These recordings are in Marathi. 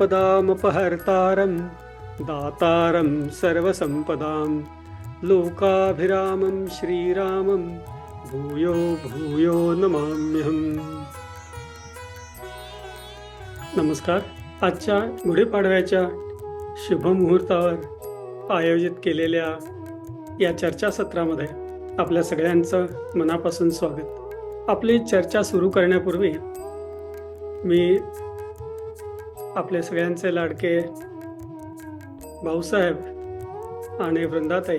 आपदामपहर्तारं दातारं सर्वसम्पदां लोकाभिरामं श्रीरामं भूयो भूयो नमाम्यहम्। नमस्कार आजच्या गुढीपाडव्याच्या शुभमुहूर्तावर आयोजित केलेल्या या चर्चासत्रामध्ये आपल्या सगळ्यांचं मनापासून स्वागत. आपली चर्चा सुरू करण्यापूर्वी मी आपले सगळ्यांचे लाडके भाऊसाहेब आणि वृंदाताई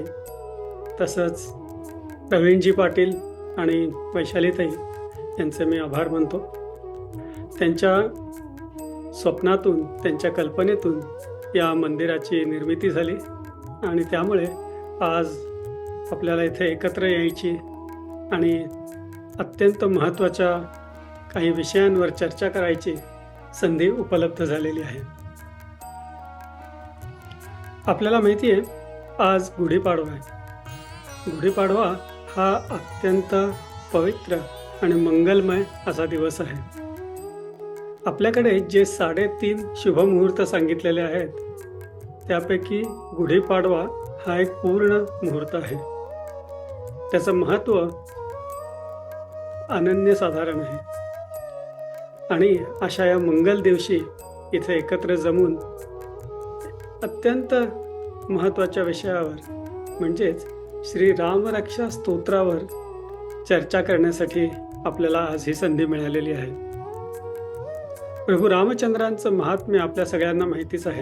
तसंच प्रवीणजी पाटील आणि वैशालीताई यांचे मी आभार मानतो. त्यांच्या स्वप्नातून त्यांच्या कल्पनेतून या मंदिराची निर्मिती झाली आणि त्यामुळे आज आपल्याला इथे एकत्र यायची आणि अत्यंत महत्त्वाच्या काही विषयांवर चर्चा करायची संधी उपलब्ध झालेली आहे. आपल्याला माहिती आहे आज गुढीपाडवा आहे. गुढीपाडवा हा अत्यंत पवित्र आणि मंगलमय असा दिवस आहे. आपल्याकडे जे साडेतीन शुभमुहूर्त सांगितलेले आहेत त्यापैकी गुढीपाडवा हा एक पूर्ण मुहूर्त आहे. त्याचं महत्त्व अनन्यसाधारण आहे. आणि अशा या मंगल दिवशी इथे एकत्र जमून अत्यंत महत्त्वाच्या विषयावर म्हणजेच श्री रामरक्षा स्तोत्रावर चर्चा करण्यासाठी आपल्याला आज ही संधी मिळालेली आहे. प्रभू रामचंद्रांचं महात्म्य आपल्या सगळ्यांना माहितीच आहे.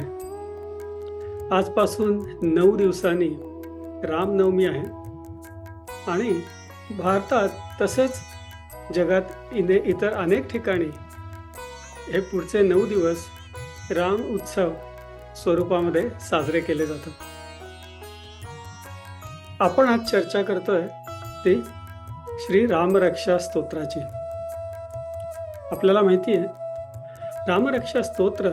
आजपासून नऊ दिवसांनी रामनवमी आहे. आणि भारतात तसेच जगात इने इतर अनेक ठिकाणी हे पुढचे नऊ दिवस राम उत्सव स्वरूपामध्ये साजरे केले जातात. आपण आज चर्चा करतोय ती श्री रामरक्षा स्तोत्राची. आपल्याला माहिती आहे रामरक्षा स्तोत्र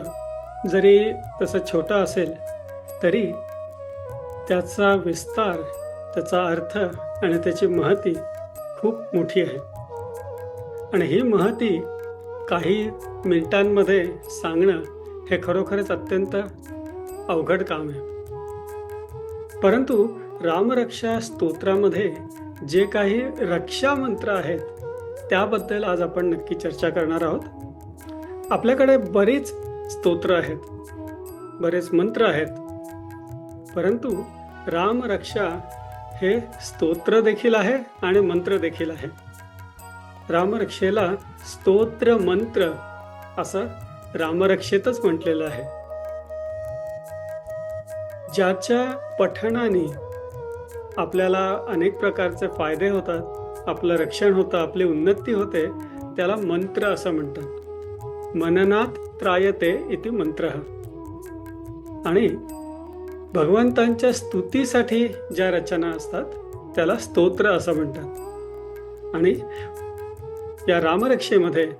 जरी तसं छोटं असेल तरी त्याचा विस्तार त्याचा अर्थ आणि त्याची महती खूप मोठी आहे. आणि ही महती काही मिनिटांमध्ये सांगणं हे खरोखरच अत्यंत अवघड काम आहे. परंतु रामरक्षा स्तोत्रामध्ये जे काही रक्षा मंत्र आहेत त्याबद्दल आज आपण नक्की चर्चा करणार आहोत. आपल्याकडे बरीच स्तोत्र आहेत बरेच मंत्र आहेत. परंतु रामरक्षा हे स्तोत्र देखील आहे आणि मंत्र देखील आहे. रामरक्षेला स्तोत्र मंत्र असं रामरक्षेतच म्हटलेलं आहे. ज्याच्या पठणाने आपल्याला अनेक प्रकारचे फायदे होतात आपलं रक्षण होतं आपली उन्नती होते त्याला मंत्र असं म्हणतात. मननात त्रायते इति मंत्र. आणि भगवंतांच्या स्तुतीसाठी ज्या रचना असतात त्याला स्तोत्र असं म्हणतात. आणि या रामरक्षेमध्ये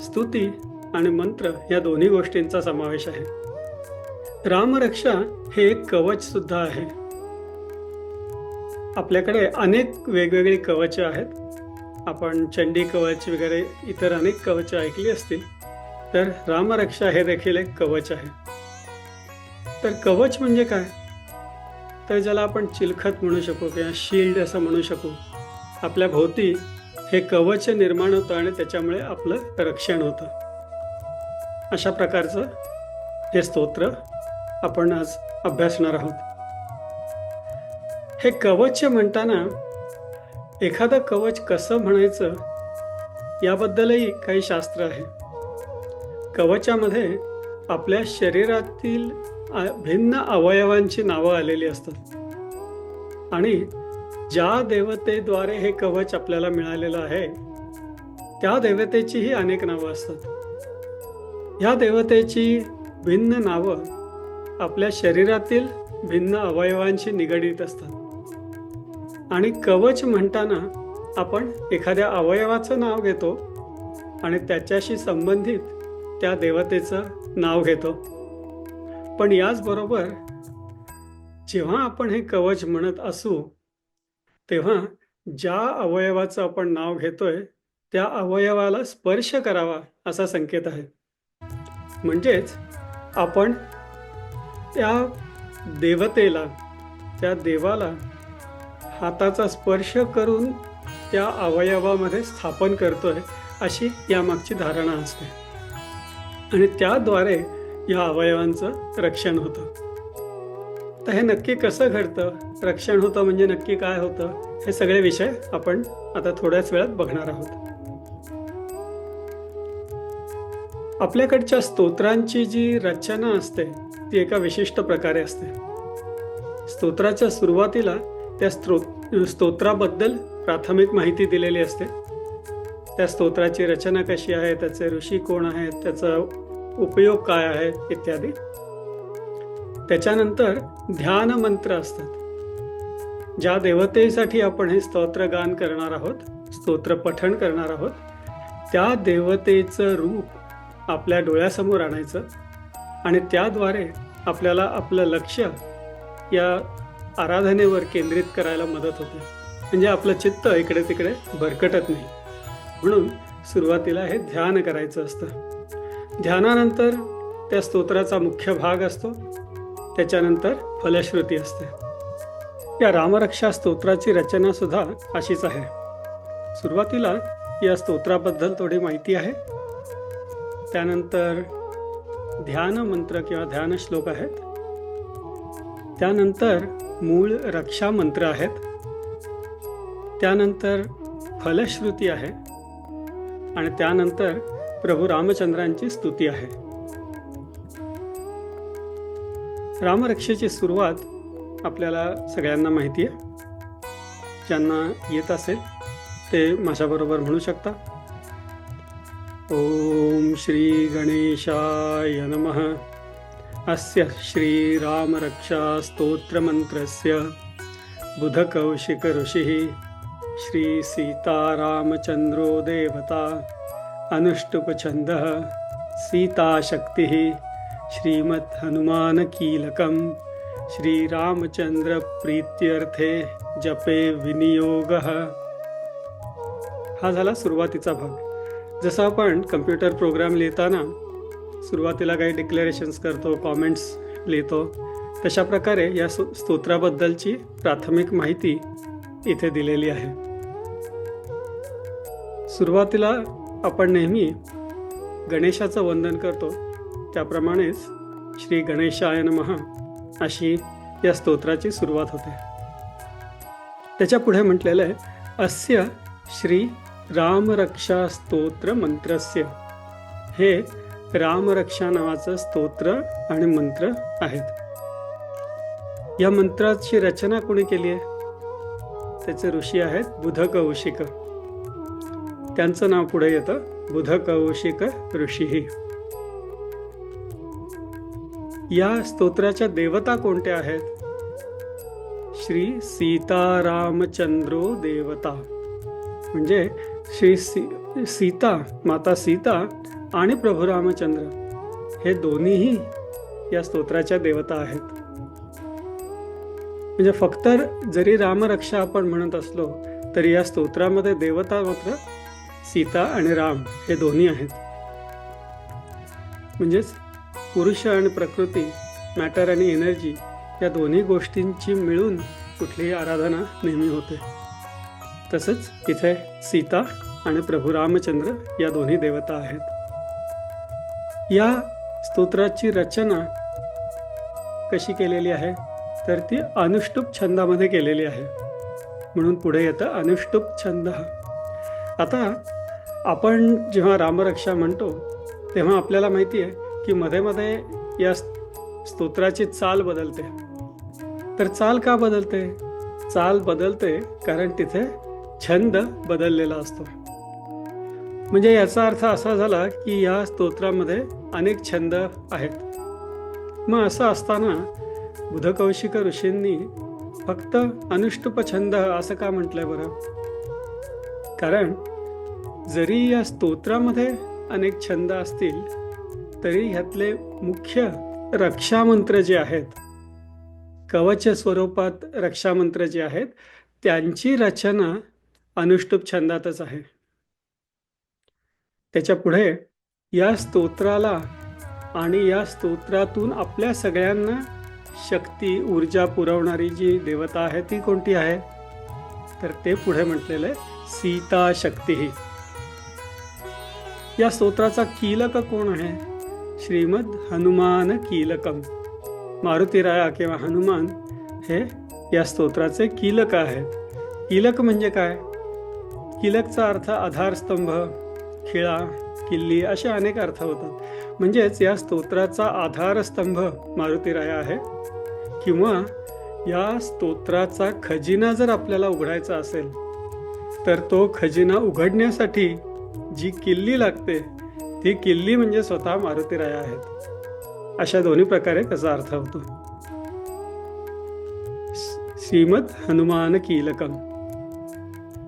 स्तुती आणि मंत्र या दोन्ही गोष्टींचा समावेश आहे. रामरक्षा हे एक कवच सुद्धा आहे. आपल्याकडे अनेक वेगवेगळी कवच आहेत. आपण चंडी कवच वगैरे इतर अनेक कवच ऐकली असतील तर रामरक्षा हे देखील एक कवच आहे. तर कवच म्हणजे काय? तर ज्याला आपण चिलखत म्हणू शकू किंवा शिल्ड असं म्हणू शकू. आपल्या भोवती हे कवच निर्माण होतं आणि त्याच्यामुळे आपलं रक्षण होतं. अशा प्रकारचं हे स्तोत्र आपण आज अभ्यासणार आहोत. हे कवच म्हणताना एखादं कवच कसं म्हणायचं याबद्दलही काही शास्त्र आहे. कवचामध्ये आपल्या शरीरातील भिन्न अवयवांची नावं आलेली असतात. आणि ज्या देवतेद्वारे हे कवच आपल्याला मिळालेलं आहे त्या देवतेचीही अनेक नावं असतात. ह्या देवतेची भिन्न नावं आपल्या शरीरातील भिन्न अवयवांशी निगडीत असतात. आणि कवच म्हणताना आपण एखाद्या अवयवाचं नाव घेतो आणि त्याच्याशी संबंधित त्या देवतेचं नाव घेतो. पण याचबरोबर जेव्हा आपण हे कवच म्हणत असू तेव्हा ज्या अवयवाचं आपण नाव घेतोय त्या अवयवाला स्पर्श करावा असा संकेत आहे. म्हणजेच आपण त्या देवतेला त्या देवाला हाताचा स्पर्श करून त्या अवयवामध्ये स्थापन करतोय अशी यामागची धारणा असते. आणि त्याद्वारे या अवयवांचं रक्षण होतं. तर हे नक्की कसं घडतं? रक्षण होतं म्हणजे नक्की काय होतं? हे सगळे विषय आपण आता थोड्याच वेळात बघणार आहोत. आपल्याकडच्या स्तोत्रांची जी रचना असते ती एका विशिष्ट प्रकारे असते. स्तोत्राच्या सुरुवातीला त्या स्त्रोत स्तोत्राबद्दल प्राथमिक माहिती दिलेली असते. त्या स्तोत्राची रचना कशी आहे? त्याचे ऋषी कोण आहेत? त्याचा उपयोग काय आहे? इत्यादी. त्याच्यानंतर ध्यान मंत्र असतात. ज्या देवतेसाठी आपण हे स्तोत्र गान करणार आहोत स्तोत्र पठण करणार आहोत त्या देवतेचं रूप आपल्या डोळ्यासमोर आणायचं आणि त्याद्वारे आपल्याला आपलं लक्ष या आराधनेवर केंद्रित करायला मदत होते. म्हणजे आपलं चित्त इकडे तिकडे भरकटत नाही. म्हणून सुरुवातीला हे ध्यान करायचं असतं. ध्यानानंतर त्या स्तोत्राचा मुख्य भाग असतो. त्याच्यानंतर फलश्रुती असते. या रामरक्षा स्तोत्राची रचनासुद्धा अशीच आहे. सुरुवातीला या स्तोत्राबद्दल थोडी माहिती आहे. त्यानंतर ध्यान मंत्र किंवा ध्यान श्लोक आहेत. त्यानंतर मूळ रक्षा मंत्र आहेत. त्यानंतर फलश्रुती आहे. आणि त्यानंतर प्रभू रामचंद्रांची स्तुती आहे. रामरक्षेची सुरुवात आपल्याला सगळ्यांना माहिती आहे. ज्यांना येत असेल ते माझ्याबरोबर म्हणू शकता. ओम श्री गणेशाय नमः. अस्य श्रीरामरक्षा स्तोत्रमन्त्रस्य बुधकौशिक ऋषिः श्रीसीतारामचन्द्रो देवता अनुष्टुपछन्दः सीताशक्तिः श्रीमद हनुमान कीलकम् श्री रामचंद्र श्रीरामचंद्रप्रीत्यर्थे जपे विनियोगः। हा झाला सुरुवातीचा भाग. जसं आपण कम्प्युटर प्रोग्राम लिहिताना सुरुवातीला काही डिक्लेरेशन्स करतो कॉमेंट्स लिहितो तशा प्रकारे या स्तोत्राबद्दलची प्राथमिक माहिती इथे दिलेली आहे. सुरुवातीला आपण नेहमी गणेशाचं वंदन करतो. त्याप्रमाणेच श्री गणेशाय महा अशी या स्तोत्राची सुरुवात होते. त्याच्या पुढे म्हटलेलं आहे अस्य श्री रामरक्षा स्तोत्र मंत्रस्य. हे रामरक्षा नावाचं स्तोत्र आणि मंत्र आहेत. या मंत्राची रचना कोणी केली आहे? त्याचे ऋषी आहेत बुध कौशिक त्यांचं नाव पुढे येतं बुध कौशिक ऋषी. या स्तोत्राच्या देवता कोणत्या आहेत? श्री सीतारामचंद्रो देवता. म्हणजे श्री सी सीता माता सीता आणि प्रभू रामचंद्र. हे दोन्हीही या स्तोत्राच्या देवता आहेत. म्हणजे फक्त जरी रामरक्षा आपण म्हणत असलो तरी या स्तोत्रामध्ये देवता मात्र सीता आणि राम हे दोन्ही आहेत. म्हणजेच पुरुष आणि प्रकृती मॅटर आणि एनर्जी या दोन्ही गोष्टींची मिळून कुठलीही आराधना नेहमी होते. तसंच इथे सीता आणि प्रभू रामचंद्र या दोन्ही देवता आहेत. या स्तोत्राची रचना कशी केलेली आहे? तर ती अनुष्टुप छंदामध्ये केलेली आहे. म्हणून पुढे येतं अनुष्टुप छंद. आता आपण जेव्हा रामरक्षा म्हणतो तेव्हा आपल्याला माहिती आहे की मध्ये मध्ये या स्तोत्राची चाल बदलते. तर चाल का बदलते? चाल बदलते कारण तिथे छंद बदललेला असतो. म्हणजे याचा अर्थ असा झाला की या स्तोत्रामध्ये अनेक छंद आहेत. मग असं असताना बुधकौशिक ऋषींनी फक्त अनुष्टुप छंद असं का म्हटलंय बरं? कारण जरी या स्तोत्रामध्ये अनेक छंद असतील तरी ह्यातले मुख्य रक्षामंत्र जे आहेत कवच स्वरूपात रक्षामंत्र जे आहेत त्यांची रचना अनुष्टुप छंदातच आहे. त्याच्या पुढे या स्तोत्राला आणि या स्तोत्रातून आपल्या सगळ्यांना शक्ती ऊर्जा पुरवणारी जी देवता आहे ती कोणती आहे? तर ते पुढे म्हटलेलं आहे सीता शक्ती ही. या स्तोत्राचा कीलक कोण आहे? श्रीमद हनुमान कीलकम. मारुतीराया किंवा हनुमान हे या स्तोत्राचे कीलक आहेत कीलक म्हणजे काय? कीलकचा अर्थ आधारस्तंभ खिळा किल्ली असे अनेक अर्थ होतात. म्हणजेच या स्तोत्राचा आधारस्तंभ मारुतीराया आहे. किंवा या स्तोत्राचा खजिना जर आपल्याला उघडायचा असेल तर तो खजिना उघडण्यासाठी जी किल्ली लागते ती किल्ली म्हणजे स्वतः मारुतीराया आहेत. अशा दोन्ही प्रकारे त्याचा अर्थ होतो. श्रीमद हनुमान कीलकम.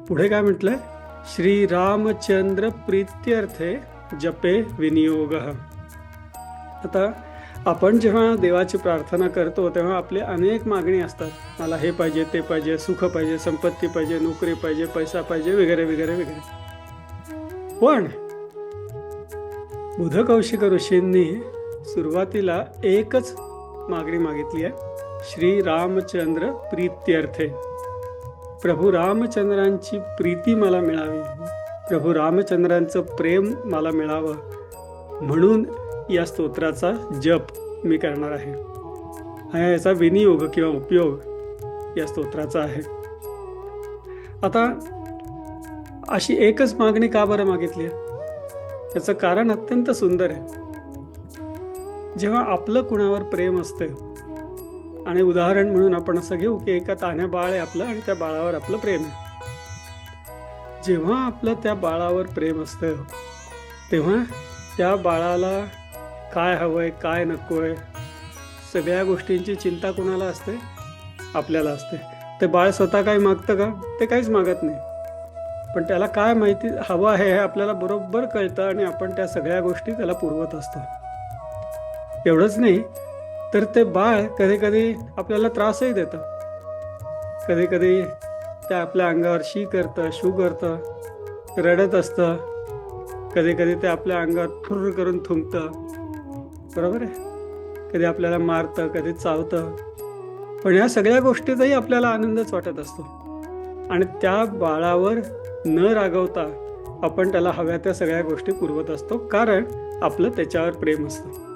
पुढे काय म्हटलंय? श्री रामचंद्र प्रीत्यर्थे जपे विनियोग. आता आपण जेव्हा देवाची प्रार्थना करतो तेव्हा आपले अनेक मागणी असतात. मला हे पाहिजे ते पाहिजे सुख पाहिजे संपत्ती पाहिजे नोकरी पाहिजे पैसा पाहिजे वगैरे वगैरे वगैरे. पण बुधकौशिक ऋषींनी सुरुवातीला एकच मागणी मागितली आहे. श्री रामचंद्र प्रीत्यर्थे. प्रभू रामचंद्रांची प्रीती मला मिळावी. प्रभू रामचंद्रांचं प्रेम मला मिळावं. म्हणून या स्तोत्राचा जप मी करणार आहे. हा याचा विनियोग किंवा उपयोग या स्तोत्राचा आहे. आता अशी एकच मागणी का बरं मागितली आहे? याचं कारण अत्यंत सुंदर आहे. जेव्हा आपलं कुणावर प्रेम असतं आणि उदाहरण म्हणून आपण असं घेऊ की एका तान्या बाळ आहे आपलं आणि त्या बाळावर आपलं प्रेम आहे. जेव्हा आपलं त्या बाळावर प्रेम असतं तेव्हा त्या बाळाला काय हवंय काय नको आहे सगळ्या गोष्टींची चिंता कोणाला असते? आपल्याला असते. ते बाळ स्वतः काही मागतं का? ते काहीच मागत नाही. पण त्याला काय माहिती हवं आहे हे आपल्याला बरोबर कळतं आणि आपण त्या सगळ्या गोष्टी त्याला पुरवत असतो. एवढंच नाही तर ते बाळ कधी कधी आपल्याला त्रासही देतं. कधी कधी आपल्या अंगावर शी करतं शू करतं रडत असतं. कधी कधी ते आपल्या अंगावर फुर्र करून थुंकतं. बरोबर आहे? कधी आपल्याला मारतं कधी चावतं. पण या सगळ्या गोष्टीतही आपल्याला आनंदच वाटत असतो. आणि त्या बाळावर न रागवता आपण त्याला हव्या त्या सगळ्या गोष्टी पुरवत असतो. कारण आपलं त्याच्यावर प्रेम असतं.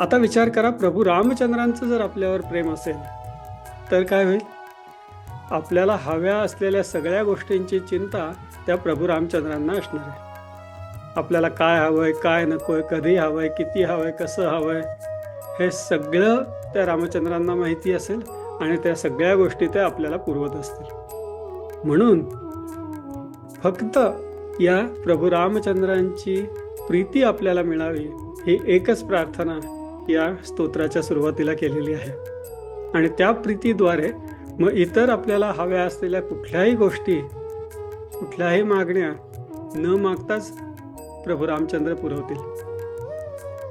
आता विचार करा प्रभू रामचंद्रांचं जर आपल्यावर प्रेम असेल तर काय होईल? आपल्याला हव्या असलेल्या सगळ्या गोष्टींची चिंता त्या प्रभू रामचंद्रांना असणार आहे. आपल्याला काय हवंय काय नकोय कधी हवंय किती हवंय कसं हवंय हे सगळं त्या रामचंद्रांना माहिती असेल. आणि त्या सगळ्या गोष्टी त्या आपल्याला पुरवत असतील. म्हणून फक्त या प्रभू रामचंद्रांची प्रीती आपल्याला मिळावी ही एकच प्रार्थना या स्तोत्राच्या सुरुवातीला केलेली आहे. आणि त्या प्रीतीद्वारे मग इतर आपल्याला हव्या असलेल्या कुठल्याही गोष्टी कुठल्याही मागण्या न मागताच प्रभू रामचंद्र पुरवतील.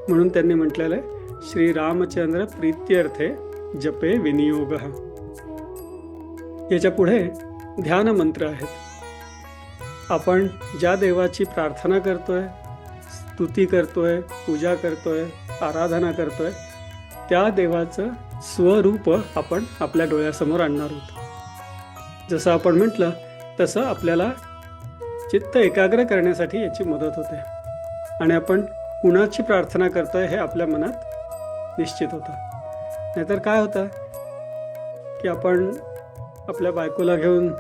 म्हणून त्यांनी म्हटलेलं आहे श्री रामचंद्र प्रीत्यर्थे जपे विनियोग। याच्यापुढे ध्यान मंत्र आहेत। आपण ज्या देवाची प्रार्थना करतोय स्तुती करतोय पूजा करतोय आराधना करतोय त्या देवाचं स्वरूप आपण आपल्या डोळ्यासमोर आणणार आहोत। जसं आपण म्हटलं तसं आपल्याला चित्त एकाग्र करण्यासाठी याची मदत होते आणि आपण कुणाची प्रार्थना करतोय हे आपल्या मनात निश्चित होतं। नाहीतर काय होतं की आपण आपल्या बायकोला घेऊन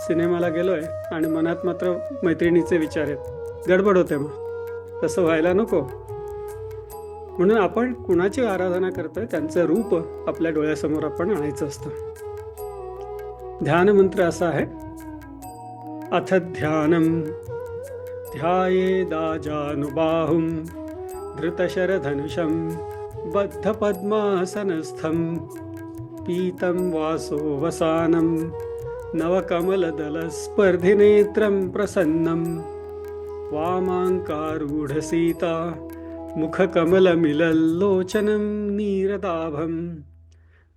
सिनेमाला गेलो आहे आणि मनात मात्र मैत्रिणीचे विचार आहेत. गडबड होते मग. तसं व्हायला नको. म्हणून आपण कुणाची आराधना करतोय त्यांचं रूप आपल्या डोळ्यासमोर आपण आणायचं असतं. ध्यान मंत्र असा आहे. अथ ध्यानं ध्यायेदाजानुबाहुं धृतशरधनुषं बद्धपद्मासनस्थं पीतं वासो वसानं नवकमलदलस्पर्धिनेत्रं प्रसन्नं। वामाङ्कारूढसीता मुखकमलमिलल्लोचनं नीरदाभं।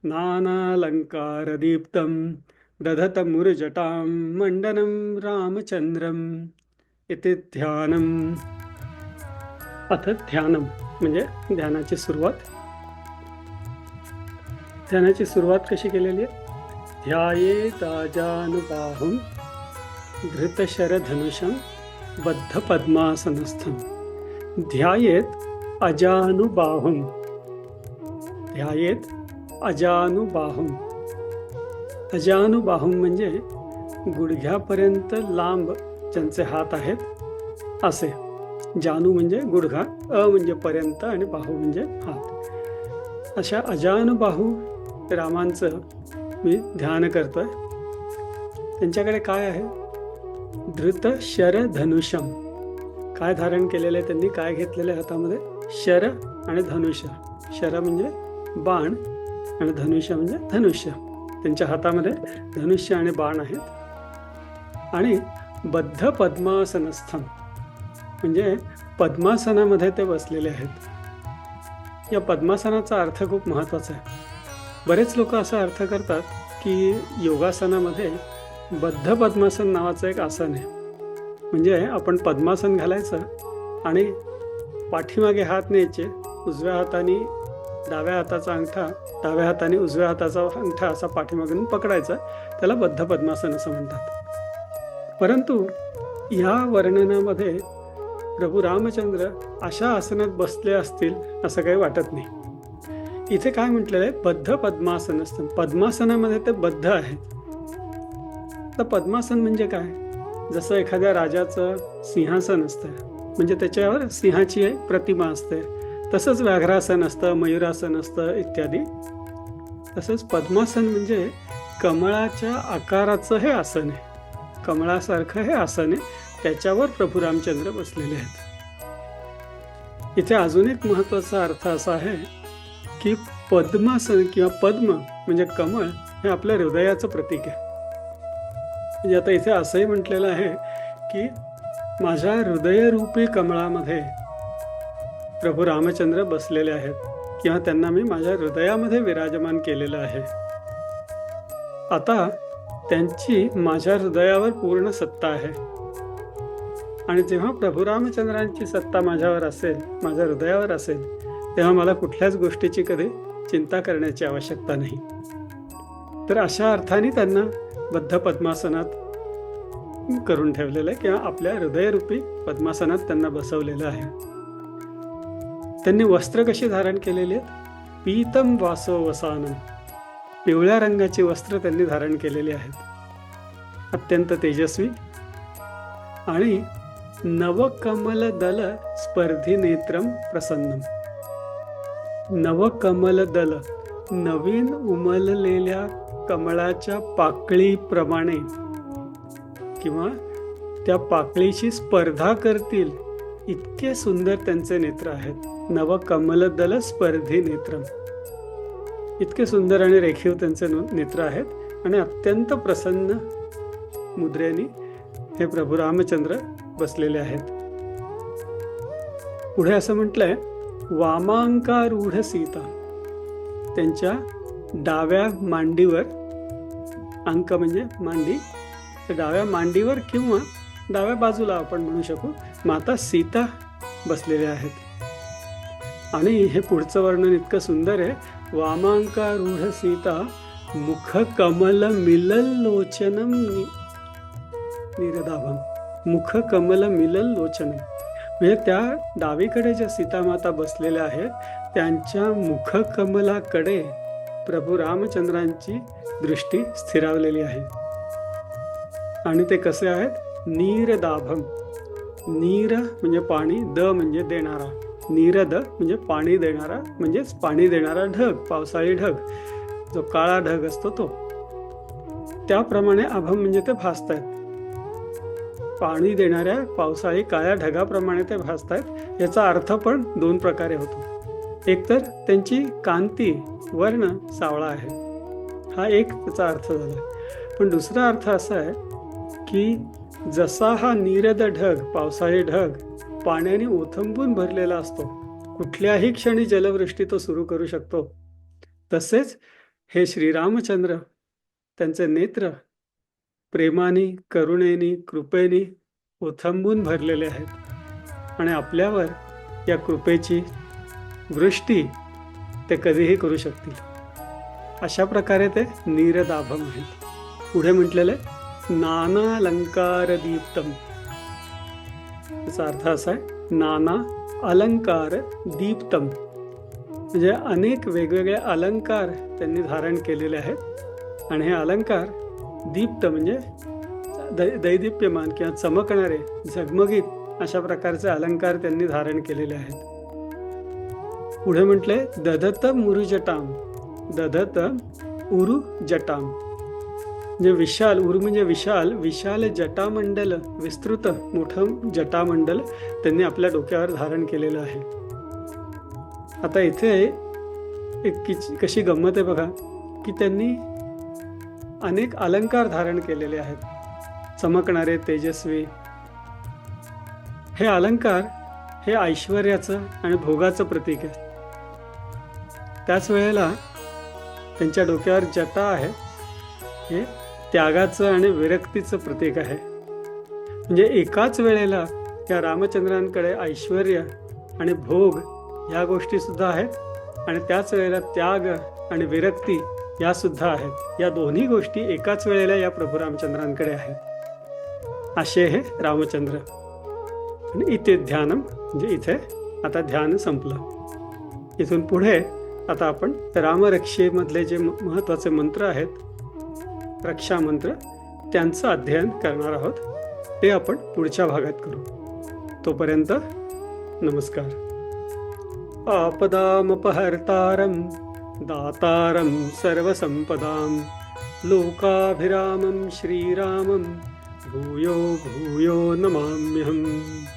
नानालङ्कारदीप्तं दधतमुर्जटां मण्डनं रामचन्द्रम्। इति ध्यानम्। अथ ध्यानम्। म्हणजे ध्यानाची सुरुवात. ध्यानाची सुरुवात कशी केलेली आहे? ध्याये ताजानुबाहुं धृतशरधनुषम बद्ध पद्मासनस्थम ध्यायेत अजानुबाहम ध्यायेत अजानुबाहम अजानुबाहुं म्हणजे गुडघ्यापर्यंत लांब ज्यांचे हात आहेत असे. जानू म्हणजे गुडघा अ म्हणजे पर्यंत आणि बाहू म्हणजे हात. अशा अजानुबाहू रामांचं मी ध्यान करतोय. त्यांच्याकडे काय आहे? धृत शर धनुषम. काय धारण केलेलं आहे त्यांनी? काय घेतलेलं आहे हातामध्ये? शर आणि धनुष्य शर म्हणजे बाण आणि धनुष्य म्हणजे धनुष्य त्यांच्या हातामध्ये धनुष्य आणि बाण आहेत. आणि बद्ध पद्मासनस्थम. म्हणजे पद्मासनामध्ये ते बसलेले आहेत. या पद्मासनाचा अर्थ खूप महत्त्वाचा आहे. बरेच लोक असा अर्थ करतात की योगासनामध्ये बद्ध पद्मासन नावाचं एक आसन आहे. म्हणजे आपण पद्मासन घालायचं आणि पाठीमागे हात न्यायचे उजव्या हाताने डाव्या हाताचा अंगठा डाव्या हाताने उजव्या हाताचा अंगठा असा पाठीमागून पकडायचा त्याला बद्ध पद्मासन असं म्हणतात. परंतु या वर्णनामध्ये प्रभू रामचंद्र अशा आसनात बसले असतील असं काही वाटत नाही. इथे काय म्हटलेलं आहे? बद्ध पद्मासन असतं. पद्मासनामध्ये ते बद्ध आहेत. तर पद्मासन म्हणजे काय? जसं एखाद्या राजाचं सिंहासन असतं म्हणजे त्याच्यावर सिंहाची प्रतिमा असते. तसंच व्याघ्रासन असतं मयुरासन असतं इत्यादी. तसंच पद्मासन म्हणजे कमळाच्या आकाराचं हे आसन आहे. कमळासारखं हे आसन आहे. त्याच्यावर प्रभू रामचंद्र बसलेले आहेत. इथे अजून एक महत्त्वाचा अर्थ असा आहे की पद्मासन किंवा पद्म म्हणजे कमळ हे आपल्या हृदयाचं प्रतीक आहे. म्हणजे आता इथे असंही म्हटलेलं आहे की माझ्या हृदयरूपी कमळामध्ये प्रभू रामचंद्र बसलेले आहेत किंवा त्यांना मी माझ्या हृदयामध्ये विराजमान केलेलं आहे. आता त्यांची माझ्या हृदयावर पूर्ण सत्ता आहे. आणि जेव्हा प्रभू रामचंद्रांची सत्ता माझ्यावर असेल माझ्या हृदयावर असेल तेव्हा मला कुठल्याच गोष्टीची कधी चिंता करण्याची आवश्यकता नाही. तर अशा अर्थाने त्यांना बद्ध पद्मासनात करून ठेवलेलं आहे किंवा आपल्या हृदयरूपी पद्मासनात त्यांना बसवलेलं आहे. त्यांनी वस्त्र कशी धारण केलेली आहेत? पीतम वासो वसान. पिवळ्या रंगाची वस्त्र त्यांनी धारण केलेली आहेत. अत्यंत तेजस्वी आणि नवकमलदल दल प्रसन्न नवकमलदल नवीन उमललेल्या कमळाच्या पाकळीप्रमाणे किंवा त्या पाकळीशी स्पर्धा करतील इतके सुंदर त्यांचे नेत्र आहेत. नवकमलदल स्पर्धीनेत्रम इतके सुंदर आणि रेखीव त्यांचे नेत्र आहेत आणि अत्यंत प्रसन्न मुद्रेने हे प्रभू रामचंद्र बसलेले आहेत. पुढे असं म्हटलंय वामांकारूढ सीता. त्यांच्या डाव्या मांडीवर अंक म्हणजे मांडी तर डाव्या मांडीवर किंवा डाव्या बाजूला आपण म्हणू शकू माता सीता बसलेल्या आहेत. आणि हे पुढचं वर्णन इतकं सुंदर आहे वामांकारूढ सीता मुख कमल मिलल लोचनम निरदाभम. मुख कमल मिलल लोचन. म्हणजे त्या डावीकडे ज्या सीतामाता बसलेल्या आहेत त्यांच्या मुखकमलाकडे प्रभू रामचंद्रांची दृष्टी स्थिरावलेली आहे. आणि ते कसे आहेत? नीरदाभम. नीर म्हणजे पाणी द म्हणजे देणारा. नीरद म्हणजे पाणी देणारा म्हणजेच पाणी देणारा ढग पावसाळी ढग. जो काळा ढग असतो तो. त्याप्रमाणे अभम म्हणजे ते भासत आहेत पाणी देणाऱ्या पावसाळी काळ्या ढगाप्रमाणे ते भासत आहेत याचा अर्थ पण दोन प्रकारे होतो. एकतर त्यांची कांती वर्ण सावळा आहे. हा एक त्याचा अर्थ झाला. पण दुसरा अर्थ असा आहे की जसा हा नीरद ढग पावसाळी ढग पाण्याने ओथंबून भरलेला असतो कुठल्याही क्षणी जलवृष्टी तो सुरू करू शकतो. तसेच हे श्रीरामचंद्र त्यांचे नेत्र प्रेमाने करुणेने कृपेने ओथंबून भरलेले आहेत. आणि आपल्यावर या कृपेची वृष्टी ते कधीही करू शकतील. अशा प्रकारे ते नीरदाभम आहेत. पुढे म्हटलेलं आहे नानालंकार दीप्तम याचा अर्थ असा आहे नाना अलंकार दीप्तम म्हणजे अनेक वेगवेगळे अलंकार त्यांनी धारण केलेले आहेत. आणि हे अलंकार दीप्त म्हणजे दै दैदिप्यमान किंवा चमकणारे झगमगीत अशा प्रकारचे अलंकार त्यांनी धारण केलेले आहेत. पुढे म्हटले दधत मुरुजटाम दधत उरु जटाम म्हणजे विशाल उरु म्हणजे विशाल विशाल जटामंडल विस्तृत मोठं जटामंडल त्यांनी आपल्या डोक्यावर धारण केलेलं आहे. आता इथे एक किच- कशी गंमत आहे बघा की त्यांनी अनेक अलंकार धारण केलेले आहेत. चमकणारे तेजस्वी. हे अलंकार हे ऐश्वर्याचं आणि भोगाचं प्रतीक आहे. त्याच वेळेला त्यांच्या डोक्यावर जटा आहे. हे त्यागाचं आणि विरक्तीचं प्रतीक आहे. म्हणजे एकाच वेळेला या रामचंद्रांकडे ऐश्वर आणि भोग ह्या गोष्टी सुद्धा आहेत. आणि त्याच वेळेला त्याग आणि विरक्ती या सुद्धा आहेत. या दोन्ही गोष्टी एकाच वेळेला या प्रभू रामचंद्रांकडे आहेत. असे हे रामचंद्र. आणि इथे ध्यानम म्हणजे इथे आता ध्यान संपलं. इथून पुढे आता आपण रामरक्षेमधले जे म- महत्त्वाचे मंत्र आहेत रक्षा मंत्र त्यांचं अध्ययन करणार आहोत. ते आपण पुढच्या भागात करू. तोपर्यंत नमस्कार. आपदामपहर्तारं दातारं सर्वसम्पदां। लोकाभिरामं श्रीरामं। भूयो भूयो नमाम्यहम्।